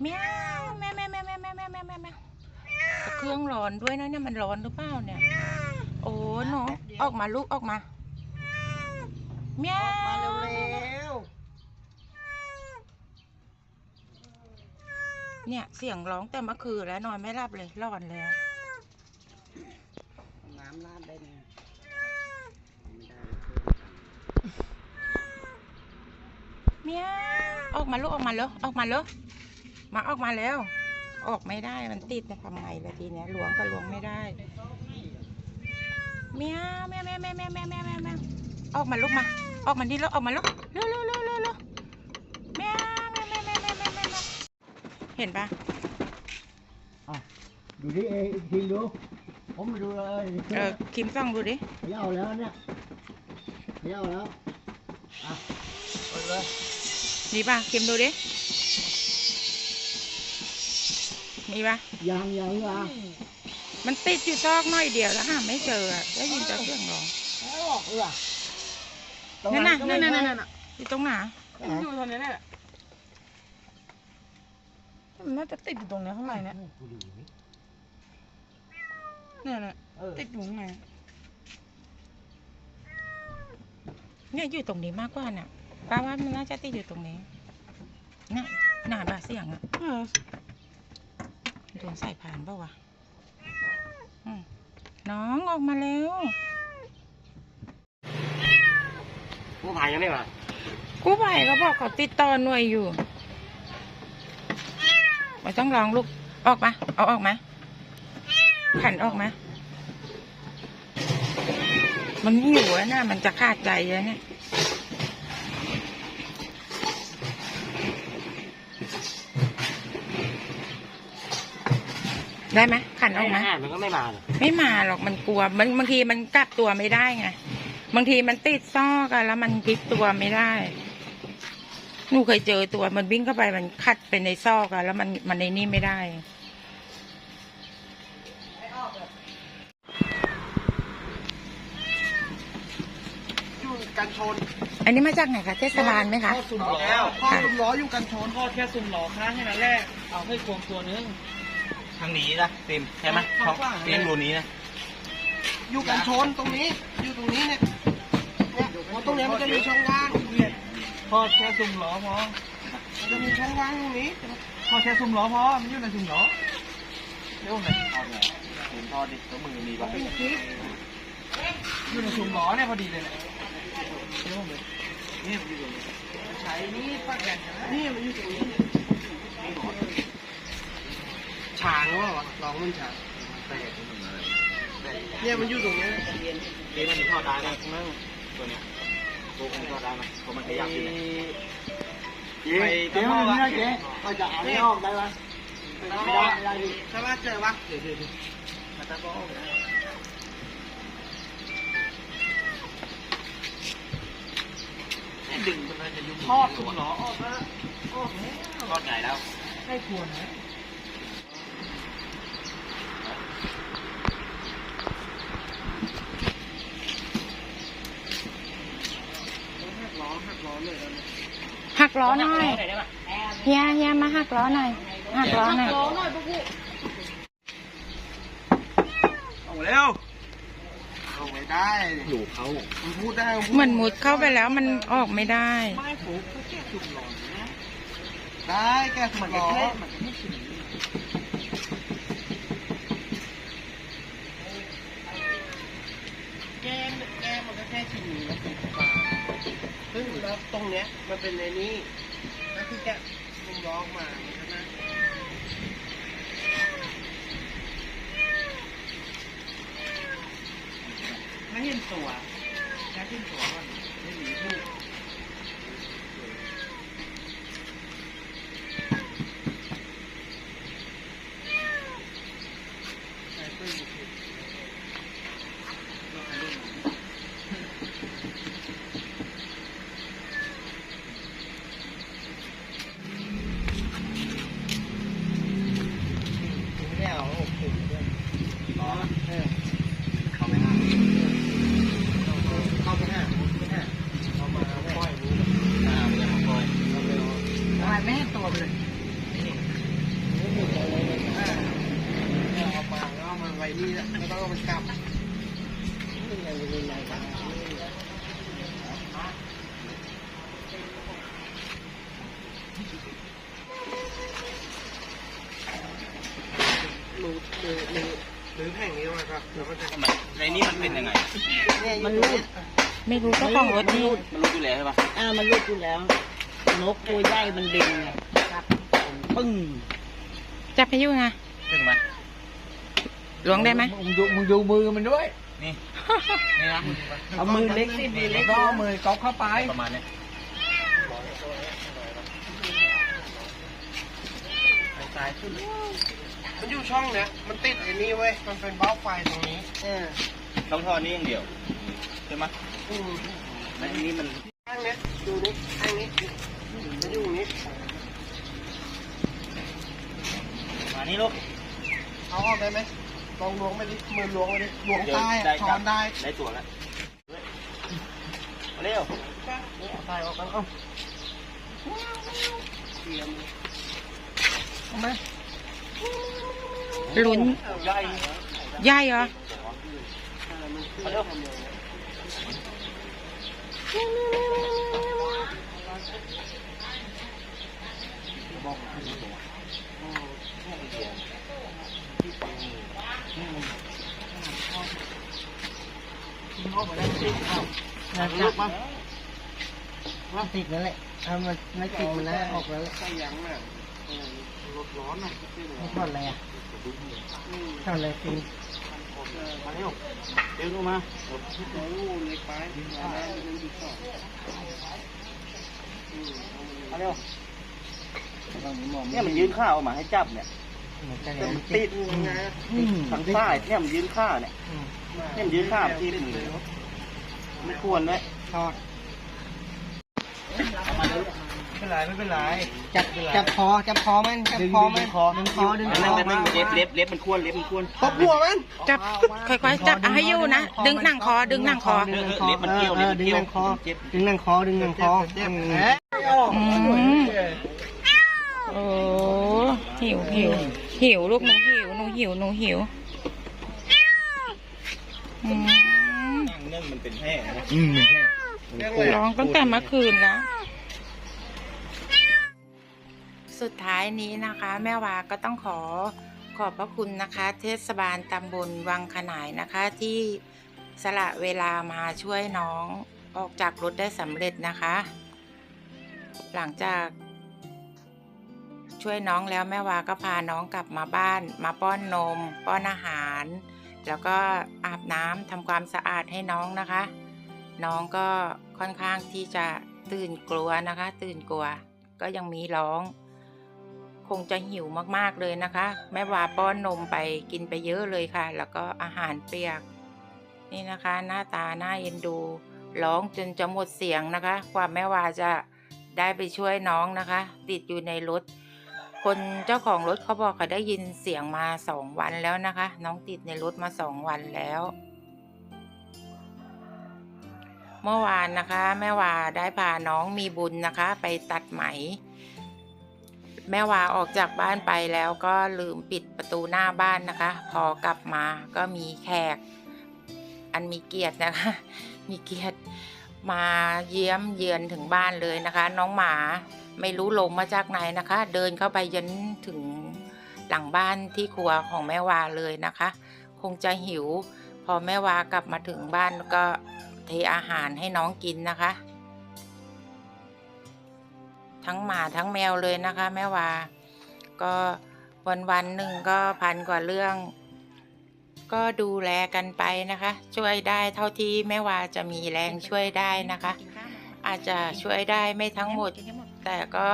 เมียวแม่แม่แม่แม่แม่แม่แม่แม่แม่เครื่องร้อนด้วยนะเนี่ยมันร้อนหรือเปล่าเนี่ย โอ้หนูออกมาลูกออกมาเมียวมาเร็วเนี่ยเสียงร้องแต่เมื่อคืนแล้วนอนไม่หลับเลยร้อนเลยน้ำราดได้ไหมไม่ได้เมียวออกมาลูกออกมาแล้วออกมาแล้ว มาออกมาแล้ว ออกไม่ได้มันติดจะทำไงล่ะทีเนี้ยล้วงก็ล้วงไม่ได้เมียวแม่แม่แม่แม่แม่แม่แม่แม่ออกมาลูกมา ออกมาดิลูกออกมาลูกเร็วเร็วเร็วเร็วเร็วแม่แม่แม่แม่แม่แม่แม่แม่เห็นปะดูดิเองทีดู ผมมาดูเลยเออคิมส่องดูดิเขย่าแล้วเนี่ยเขย่าแล้วอะเปิดเลยมีปะคิมดูดิ มีปะยางยางยางมันติดอยู่ซอกหน้อยเดียวแล้วหาไม่เจออะได้ยินแต่เสียงร้องแล้วออกเออตรงนั่นน่ะก็นั่นไม่น่ะใช่นั่นน่ะอยู่ตรงไหนอยู่ตรงนี้แหละมันน่าจะติดอยู่ตรงนี้ข้างในเนี่ยกูดูดิเนี่ยน่ะเออติดอยู่ข้างในเนี่ยอยู่ตรงนี้มากกว่าน่ะป้าว่ามันน่าจะติดอยู่ตรงนี้น่ะหนาบาเสียงอะ โดนใส่ผ่านเปล่าวะอืมน้องออกมาแล้วผู้ภัยยังไม่มากู้ภัยเขาบอกเขาติดต่อหน่วยอยู่ไม่ต้องลองลูกออกมาเอาออกมาขันออกมามันหิวอะนะมันจะขาดใจแล้วเนี่ย ได้ไหมขันออกมามันก็ไม่มาเลยไม่มาหรอกมันกลัวมันบางทีมันกลับตัวไม่ได้ไงบางทีมันติดซอกอะแล้วมันพลิกตัวไม่ได้หนูเคยเจอตัวมันวิ่งเข้าไปมันคัดไปในซอกอะแล้วมันมันในนี่ไม่ได้อยู่กันชน อันนี้มาจากไหนคะเทศบาลไหมคะพ่อซุ่มล้อพ่อซุ่มล้ออยู่กันชนทอดแค่ซุ่มหล่อข้างแค่นั้นแหละเอาให้ควงตัวนึง ทางนี้นะติมใช่ไหมข้างขวาเลี้ยงรูนี้นะอยู่กันชนตรงนี้ อยู่ตรงนี้เนี่ยเนี่ยตรงเนี้ยมันจะมีช่องว่างทอดแค่ซุ่มหล่อพอมันจะมีช่องว่างตรงนี้ทอดแค่ซุ่มหล่อพอมันอยู่ในซุ่มหล่อเร็วหน่อยผมทอดดิตัวมือมีมัปะนเป็นคลิปอยู่ในซุ่มหล่อเนี่ยพอดีเลยเนี่ยเร็วเลยนี่มันอยู่ตรงนี้ใช้นี่ปากแกนนี่มันอยู่ตรงนี้ ฉางหรือเปล่าวะลองมันฉางเนี่ยมันอยู่ตรงนี้เลี้ยงมันทอดได้ไหมมั่งตัวเนี้ยตัวมันทอดได้ไหมเพราะมันขยับอยู่เนี่ยไปเจ๊มันนี่นะเจ๊เขาจะเอาไม่ออกได้ไหมไม่ได้ไม่ได้ดิใช่ไหมเจอปะเดี๋ยวเดี๋ยวเดี๋ยวมาตาบอลนะดึงมันเลยจะยุ่งทอดซุ่มหล่อออกแล้วออกแล้วทอดใหญ่แล้วให้ควรนะ หักล้อหักล้อเลยแล้วเนี่ย หั กล้อหน่อยเฮียเฮียมาหักล้อหน่อยหักล้อหน่อยเอาเร็วเอาไม่ได้อยู่เขามันพูดได้เหมือนมุดเข้าไปแล้วมันออกไม่ได้ไม่ผูกก็แค่ซุ่มหล่อนะได้แกสุดล้อมัน เนี้ย มันเป็นในนี้แล้วคือแกมุมล้อออกมาใช่ไหมไม่เห็นตัวแค่เห็นตัวก่อนไม่หนีผูก ใช่เพื่อนอยู่ผิดไม่ได้เอาอกถึงด้วยล้อเออ เขาไม่ห้าม นี่แหละไม่ต้องเอามันกลับนี่ไงนี่ไงครับ หนูหนูหนูหรือแผงนี้มาครับแล้วก็จะทำไมในนี้มันเป็นยังไง มันรูดไม่รู้เจ้าของรถนี่มันรู้อยู่แล้วใช่ปะอ่ามันรูดอยู่แล้ว นกตัวใหญ่มันดึงไงครับปึ้งจับให้อยู่นะถึงไหมหลวงได้ไหมมึงดูมึงดูมือมันด้วย นี่ เอามือเล็กสิมือเล็แล้กวก็เอามือก๊อปเข้าไป ประมาณนี้สายขึ้นมันอยู่ช่องเนี้ยมันติดไอ้นี่เว้ย มันเป็นเบ้าไฟตรงนี้เออต้องทอนี้อย่างเดียวใช่ไหมอืมในนี้มันข้างเนี้ยดูนี่ข้างนี้มันอยู่นี้มานี่ลูกเอาออกได้ไหม ลองล้วงไปดิมือล้วงไปดิล้วงใต้อะช้อนได้ได้ตัวแล้วมาเร็วนี่เอาใส่ออกกันเอาเตรียมเอาไหมลุ้นใหญ่ใหญ่เหรอมาเร็ว นะจับว่าติดนั่นแหละเอามันไม่ติดมันนะออกแล้วใส่ยังน่ะรถร้อนน่ะไม่ทอดอะไรอะทอดอะไรกินมาเร็วเร็วลงมาโอ้เล็กไปมาเร็ว เนี่ยมันยืนข้าออกมาให้จับเนี่ยเหมือนกันแต่เลยมันติดยังไงทางใต้เนี่ยมันยืนข้าเนี่ยเนี่ยมันยืนข้ามที่มือไม่ควรเลยทอดไม่เป็นไรไม่เป็นไรจับจับคอจับคอมันจับคอมันดึงคอดึงคอดึงคนั่อนนั่นเล็บเล็บเล็บมันควรเล็บมันควรตบหัวมันจับค่อยๆจับเอาให้อยู่นะดึงหนังคอดึงหนังคอดึงหนังคอเออดึงหนังคอดึงหนังคอดึงหนังคอ อืมอืมโอ้หิวหิวหิวลูกหนูหิวหนูหิวหนูหิวอืมนั่งมันเป็นแห้งนะอืมร้องตั้งแต่เมื่อคืนแล้ว สุดท้ายนี้นะคะ แม่วาก็ต้องขอขอบพระคุณนะคะ เทศบาลตำบลวังขนายนะคะที่สละเวลามาช่วยน้องออกจากรถได้สำเร็จนะคะ หลังจาก ช่วยน้องแล้วแม่วาก็พาน้องกลับมาบ้าน มาป้อนนม ป้อนอาหาร แล้วก็อาบน้ำทำความสะอาดให้น้องนะคะ น้องก็ค่อนข้างที่จะตื่นกลัวนะคะ ตื่นกลัว ก็ยังมีร้อง คงจะหิวมากๆเลยนะคะ แม่วาป้อนนมไปกินไปเยอะเลยค่ะ แล้วก็อาหารเปียก นี่นะคะ หน้าตาหน้าเอ็นดู ร้องจนจะหมดเสียงนะคะ กว่าแม่วาจะได้ไปช่วยน้องนะคะ ติดอยู่ในรถ คนเจ้าของรถเขาบอกเขาได้ยินเสียงมาสองวันแล้วนะคะ น้องติดในรถมาสองวันแล้ว เมื่อวานนะคะ แม่วาได้พาน้องมีบุญนะคะ ไปตัดไหม แม่วาออกจากบ้านไปแล้วก็ลืมปิดประตูหน้าบ้านนะคะ พอกลับมาก็มีแขก อันมีเกียรตินะคะ มีเกียรติมาเยี่ยมเยือนถึงบ้านเลยนะคะ น้องหมา ไม่รู้ลงมาจากไหนนะคะ เดินเข้าไปยันถึงหลังบ้านที่ครัวของแม่วาเลยนะคะ คงจะหิว พอแม่วากลับมาถึงบ้านก็เทอาหารให้น้องกินนะคะ ทั้งหมาทั้งแมวเลยนะคะ แม่วา ก็วันวันหนึ่งก็พันกว่าเรื่อง ก็ดูแลกันไปนะคะ ช่วยได้เท่าที่แม่วาจะมีแรงช่วยได้นะคะ อาจจะช่วยได้ไม่ทั้งหมด แต่ก็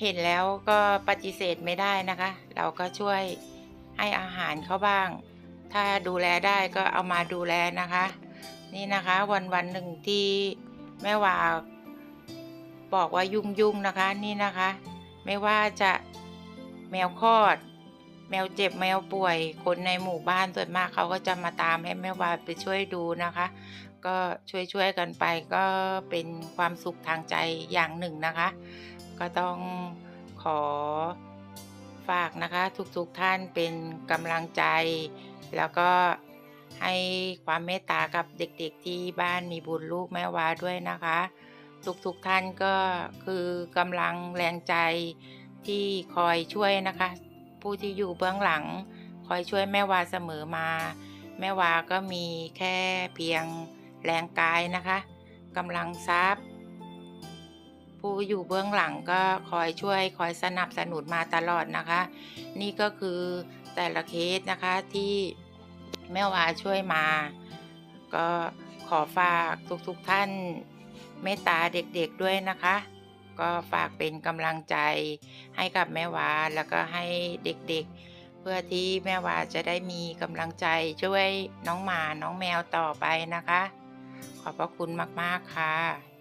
เห็นแล้วก็ปฏิเสธไม่ได้นะคะ เราก็ช่วยให้อาหารเขาบ้าง ถ้าดูแลได้ก็เอามาดูแลนะคะ นี่นะคะวันวันหนึ่งที่แม่วาบอกว่ายุ่งยุ่งนะคะนี่นะคะ ไม่ว่าจะแมวคลอด แมวเจ็บแมวป่วย คนในหมู่บ้านส่วนมากเขาก็จะมาตามให้แม่วาไปช่วยดูนะคะ ก็ช่วยๆกันไปก็เป็นความสุขทางใจอย่างหนึ่งนะคะ ก็ต้องขอฝากนะคะทุกๆท่านเป็นกำลังใจ แล้วก็ให้ความเมตตากับเด็กๆที่บ้านมีบุญลูกแม่วาด้วยนะคะ ทุกๆท่านก็คือกำลังแรงใจที่คอยช่วยนะคะ ผู้ที่อยู่เบื้องหลัง คอยช่วยแม่วาเสมอมา แม่วาก็มีแค่เพียง แรงกายนะคะกำลังทรัพย์ ผู้อยู่เบื้องหลังก็คอยช่วยคอยสนับสนุนมาตลอดนะคะ นี่ก็คือแต่ละเคสนะคะที่แม่วาช่วยมา ก็ขอฝากทุกๆท่านเมตตาเด็กๆด้วยนะคะ ก็ฝากเป็นกำลังใจให้กับแม่วาแล้วก็ให้เด็กๆ เพื่อที่แม่วาจะได้มีกำลังใจช่วยน้องหมาน้องแมวต่อไปนะคะ ขอบพระคุณมาก ๆ ค่ะ